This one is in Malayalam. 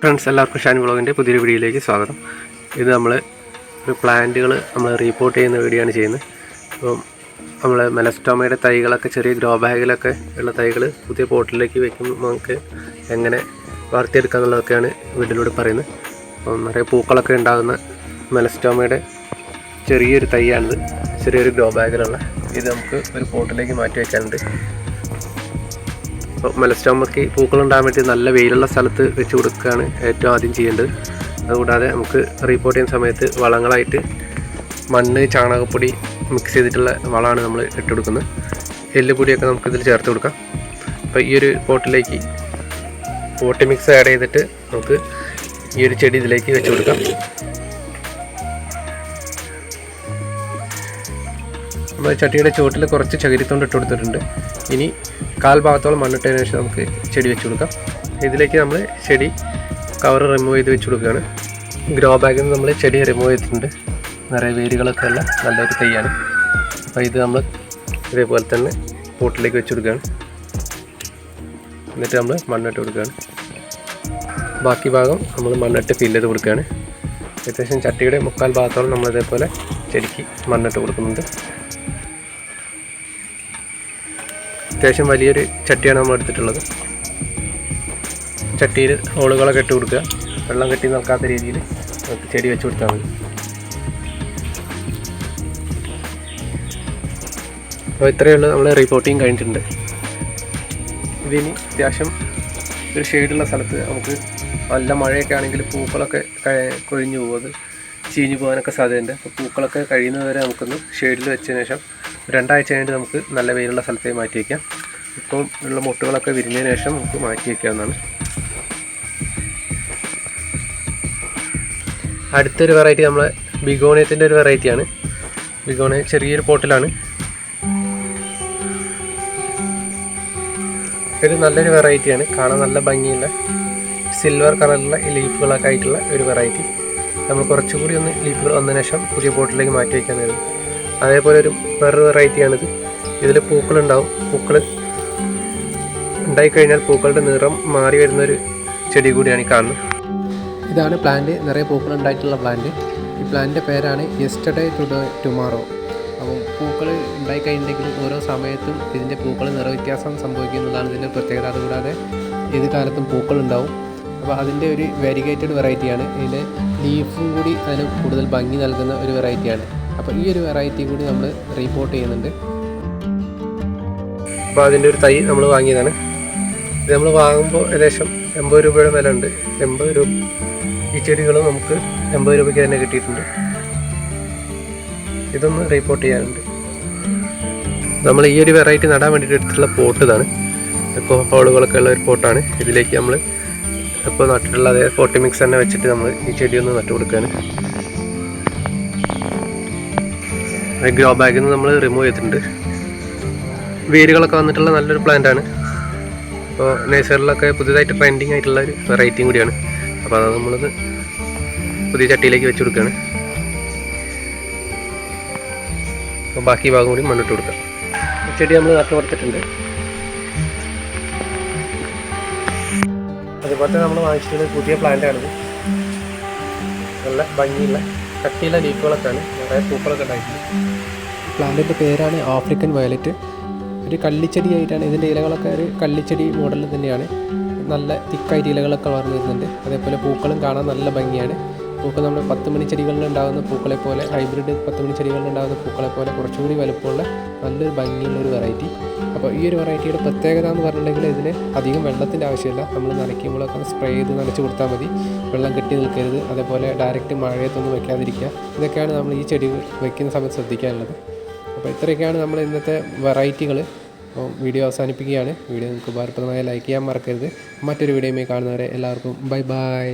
ഫ്രണ്ട്സ് എല്ലാവർക്കും ഷാൻ വ്ളോഗിന്റെ പുതിയൊരു വീഡിയോയിലേക്ക് സ്വാഗതം. ഇത് നമ്മൾ ഒരു പ്ലാന്റുകൾ നമ്മൾ റീപ്പോർട്ട് ചെയ്യുന്ന വീഡിയോ ആണ് ചെയ്യുന്നത്. അപ്പം നമ്മൾ മെലസ്റ്റോമയുടെ തൈകളൊക്കെ ചെറിയ ഗ്രോ ബാഗിലൊക്കെ ഉള്ള തൈകൾ പുതിയ പോട്ടിലേക്ക് വെക്കുമ്പോൾ നമുക്ക് എങ്ങനെ വളർത്തിയെടുക്കുക എന്നുള്ളതൊക്കെയാണ് വീഡിയോയിലൂടെ പറയുന്നത്. അപ്പം നിറയെ പൂക്കളൊക്കെ ഉണ്ടാകുന്ന മെലസ്റ്റോമയുടെ ചെറിയൊരു തൈയാണിത്. ചെറിയൊരു ഗ്രോ ബാഗിലുള്ള ഇത് നമുക്ക് ഒരു പോട്ടിലേക്ക് മാറ്റി വയ്ക്കാനുണ്ട് അപ്പോൾ മെലസ്റ്റോമയ്ക്ക് പൂക്കളുണ്ടാകാൻ വേണ്ടി നല്ല വെയിലുള്ള സ്ഥലത്ത് വെച്ച് കൊടുക്കുകയാണ് ഏറ്റവും ആദ്യം ചെയ്യേണ്ടത്. അതുകൂടാതെ നമുക്ക് റീപ്പോർട്ട് ചെയ്യുന്ന സമയത്ത് വളങ്ങളായിട്ട് മണ്ണ് ചാണകപ്പൊടി മിക്സ് ചെയ്തിട്ടുള്ള വളമാണ് നമ്മൾ ഇട്ട് കൊടുക്കുന്നത്. എല്ലുപൊടിയൊക്കെ നമുക്ക് ഇതിൽ ചേർത്ത് കൊടുക്കാം. അപ്പോൾ ഈ ഒരു പോട്ടിലേക്ക് പോട്ടി മിക്സ് ആഡ് ചെയ്തിട്ട് നമുക്ക് ഈ ഒരു ചെടി ഇതിലേക്ക് വെച്ച് കൊടുക്കാം. നമ്മൾ ചട്ടിയുടെ ചുവട്ടിൽ കുറച്ച് ചകിരിത്തോണ്ട് ഇട്ട് കൊടുത്തിട്ടുണ്ട്. ഇനി കാൽ ഭാഗത്തോളം മണ്ണിട്ടതിന് ശേഷം നമുക്ക് ചെടി വെച്ച് കൊടുക്കാം. ഇതിലേക്ക് നമ്മൾ ചെടി കവർ റിമൂവ് ചെയ്ത് വെച്ച് കൊടുക്കുകയാണ്. ഗ്രോ ബാഗിൽ നിന്ന് നമ്മൾ ചെടി റിമൂവ് ചെയ്തിട്ടുണ്ട്. നിറയെ വേരുകളൊക്കെ ഉള്ള നല്ലൊരു തൈയാണ്. അപ്പോൾ ഇത് നമ്മൾ ഇതേപോലെ തന്നെ പോട്ടിലേക്ക് വെച്ച് കൊടുക്കുകയാണ്. എന്നിട്ട് നമ്മൾ മണ്ണിട്ട് കൊടുക്കുകയാണ്. ബാക്കി ഭാഗം നമ്മൾ മണ്ണിട്ട് ഫില്ല് ചെയ്ത് കൊടുക്കുകയാണ്. ഏകദേശം ചട്ടിയുടെ മുക്കാൽ ഭാഗത്തോളം നമ്മൾ ഇതേപോലെ ചെടിക്ക് മണ്ണിട്ട് കൊടുക്കുന്നുണ്ട്. അത്യാവശ്യം വലിയൊരു ചട്ടിയാണ് നമ്മൾ എടുത്തിട്ടുള്ളത്. ചട്ടിയിൽ ഹോളുകളൊക്കെ ഇട്ട് കൊടുക്കുക. വെള്ളം കെട്ടി നിൽക്കാത്ത രീതിയിൽ ചെടി വെച്ച് കൊടുത്താൽ മതി. അപ്പോൾ ഇത്രയേ ഉള്ളൂ നമ്മൾ റിപ്പോർട്ടിങ് കഴിഞ്ഞിട്ടുണ്ട്. ഇതിനി അത്യാവശ്യം ഒരു ഷെയ്ഡുള്ള സ്ഥലത്ത് നമുക്ക് നല്ല മഴയൊക്കെ ആണെങ്കിൽ പൂക്കളൊക്കെ കഴി- കൊഴിഞ്ഞു പോകും. അത് ചീഞ്ഞു പോകാനൊക്കെ സാധ്യതയുണ്ട്. അപ്പോൾ പൂക്കളൊക്കെ കഴിയുന്നതുവരെ നമുക്കൊന്ന് ഷെയ്ഡിൽ വെച്ചതിന് ശേഷം രണ്ടാഴ്ച കഴിഞ്ഞിട്ട് നമുക്ക് നല്ല വെയിലുള്ള സ്ഥലത്തേക്ക് മാറ്റി വയ്ക്കാം. ഇപ്പം ഉള്ള മുട്ടുകളൊക്കെ വിരിഞ്ഞതിന് ശേഷം നമുക്ക് മാറ്റി വയ്ക്കാവുന്നതാണ്. അടുത്തൊരു വെറൈറ്റി നമ്മളെ ബിഗോണിയത്തിന്റെ ഒരു വെറൈറ്റിയാണ് ബിഗോണിയ ചെറിയൊരു പോട്ടിലാണ്. ഒരു നല്ലൊരു വെറൈറ്റിയാണ് കാണാൻ നല്ല ഭംഗിയുള്ള സിൽവർ കളറിലുള്ള ലീഫുകളൊക്കെ ആയിട്ടുള്ള ഒരു വെറൈറ്റി നമ്മൾ കുറച്ചുകൂടി ഒന്ന് ലീഫുകൾ വന്നതിന് ശേഷം പുതിയ പോട്ടിലേക്ക് മാറ്റി വയ്ക്കാൻ നേരം അതേപോലെ ഒരു വേറൊരു വെറൈറ്റിയാണിത് ഇതിൽ പൂക്കളുണ്ടാവും. പൂക്കൾ ഉണ്ടായിക്കഴിഞ്ഞാൽ പൂക്കളുടെ നിറം മാറി വരുന്നൊരു ചെടി കൂടിയാണ് ഈ കാണുന്നത്. ഇതാണ് പ്ലാന്റ് നിറയെ പൂക്കൾ ഉണ്ടായിട്ടുള്ള പ്ലാന്റ് ഈ പ്ലാന്റിന്റെ പേരാണ് യെസ്റ്റർഡേ ടു ടുമാറോ അപ്പം പൂക്കൾ ഉണ്ടായിക്കഴിഞ്ഞിട്ടുണ്ടെങ്കിൽ ഓരോ സമയത്തും ഇതിന്റെ പൂക്കൾ നിറവ്യത്യാസം സംഭവിക്കുന്നതാണ് ഇതിന്റെ പ്രത്യേകത. അതുകൂടാതെ ഏത് കാലത്തും പൂക്കൾ ഉണ്ടാവും. അപ്പോൾ അതിന്റെ ഒരു വെരിഗേറ്റഡ് വെറൈറ്റിയാണ് ഇതിന്റെ ലീഫും കൂടി അതിന് കൂടുതൽ ഭംഗി നൽകുന്ന ഒരു വെറൈറ്റിയാണ് അപ്പോൾ ഈ ഒരു വെറൈറ്റി കൂടി നമ്മൾ റീപോർട്ട് ചെയ്യുന്നുണ്ട്. അപ്പോൾ അതിന്റെ ഒരു തൈ നമ്മൾ വാങ്ങിയതാണ്. ഇത് നമ്മൾ വാങ്ങുമ്പോൾ ഏകദേശം എൺപത് രൂപയുടെ വില ഉണ്ട്. എൺപത് രൂപ ഈ ചെടികൾ നമുക്ക് എൺപത് രൂപയ്ക്ക് തന്നെ കിട്ടിയിട്ടുണ്ട്. ഇതൊന്ന് റീപോർട്ട് ചെയ്യാനുണ്ട്. നമ്മൾ ഈ ഒരു വെറൈറ്റി നടാൻ വേണ്ടിയിട്ട് എടുത്തിട്ടുള്ള പോട്ട് ഇതാണ്. എക്കോ ഹോളുകളൊക്കെ ഉള്ള ഒരു പോട്ടാണ് ഇതിലേക്ക് നമ്മൾ ഇപ്പോൾ നട്ടിട്ടുള്ള അതേ പോട്ടി മിക്സ് തന്നെ വെച്ചിട്ട് നമ്മൾ ഈ ചെടിയൊന്ന് നട്ടു ഗ്രോ ബാഗിൽ നിന്ന് നമ്മൾ റിമൂവ് ചെയ്തിട്ടുണ്ട്. വേരുകളൊക്കെ വന്നിട്ടുള്ള നല്ലൊരു പ്ലാന്റ് ആണ്. അപ്പോൾ നേച്ചറിലൊക്കെ പുതിയതായിട്ട് ട്രെൻഡിങ് ആയിട്ടുള്ള ഒരു വെറൈറ്റിയും കൂടിയാണ്. അപ്പോൾ അത് നമ്മളത് പുതിയ ചട്ടിയിലേക്ക് വെച്ച് കൊടുക്കുകയാണ്. അപ്പോൾ ബാക്കി ഭാഗം കൂടി മണ്ണിട്ട് കൊടുക്കാം. ചെടി നമ്മൾ നട്ടു കൊടുത്തിട്ടുണ്ട്. അതുപോലെ തന്നെ നമ്മൾ വാങ്ങിച്ചിട്ടുള്ള പുതിയ പ്ലാന്റ് ആണിത്. നല്ല ഭംഗിയുള്ള കട്ടിയുള്ള ലീഫുകളൊക്കെയാണ് നിറയെ പൂക്കളൊക്കെ ഉണ്ടായിട്ടുണ്ട്. പ്ലാന്റിന്റെ പേരാണ് ആഫ്രിക്കൻ വയലറ്റ്. ഒരു കള്ളിച്ചെടിയായിട്ടാണ് ഇതിന്റെ ഇലകളൊക്കെ ഒരു കള്ളിച്ചെടി മോഡലിൽ തന്നെയാണ്. നല്ല തിക്കായിട്ട് ഇലകളൊക്കെ വളർന്നു വരുന്നുണ്ട്. അതേപോലെ പൂക്കളും കാണാൻ നല്ല ഭംഗിയാണ്. പൂക്കൾ നമ്മൾ പത്ത് മണി ചെടികളിൽ ഉണ്ടാകുന്ന പൂക്കളെ പോലെ ഹൈബ്രിഡ് പത്ത് മണി ചെടികളിൽ ഉണ്ടാകുന്ന പൂക്കളെ പോലെ കുറച്ചുകൂടി വലുപ്പമുള്ള നല്ലൊരു ഭംഗിയുള്ള ഒരു വെറൈറ്റി. അപ്പോൾ ഈ ഒരു വെറൈറ്റിയുടെ പ്രത്യേകത എന്ന് പറഞ്ഞിട്ടുണ്ടെങ്കിൽ ഇതിന് അധികം വെള്ളത്തിന്റെ ആവശ്യമില്ല. നമ്മൾ നനയ്ക്കുമ്പോഴൊക്കെ സ്പ്രേ ചെയ്ത് നനച്ച് കൊടുത്താൽ മതി. വെള്ളം കെട്ടി നിൽക്കരുത്. അതേപോലെ ഡയറക്റ്റ് മഴയത്തൊന്നും വെക്കാതിരിക്കുക. ഇതൊക്കെയാണ് നമ്മൾ ഈ ചെടി വയ്ക്കുന്ന സമയത്ത് ശ്രദ്ധിക്കാനുള്ളത്. അപ്പോൾ ഇത്രയൊക്കെയാണ് നമ്മൾ ഇന്നത്തെ വെറൈറ്റികൾ. അപ്പോൾ വീഡിയോ അവസാനിപ്പിക്കുകയാണ്. വീഡിയോ നിങ്ങൾക്ക് ഉപകാരപ്രദമായ ലൈക്ക് ചെയ്യാൻ മറക്കരുത്. മറ്റൊരു വീഡിയോയുമായി കാണുന്നവരെ എല്ലാവർക്കും ബൈ ബൈ.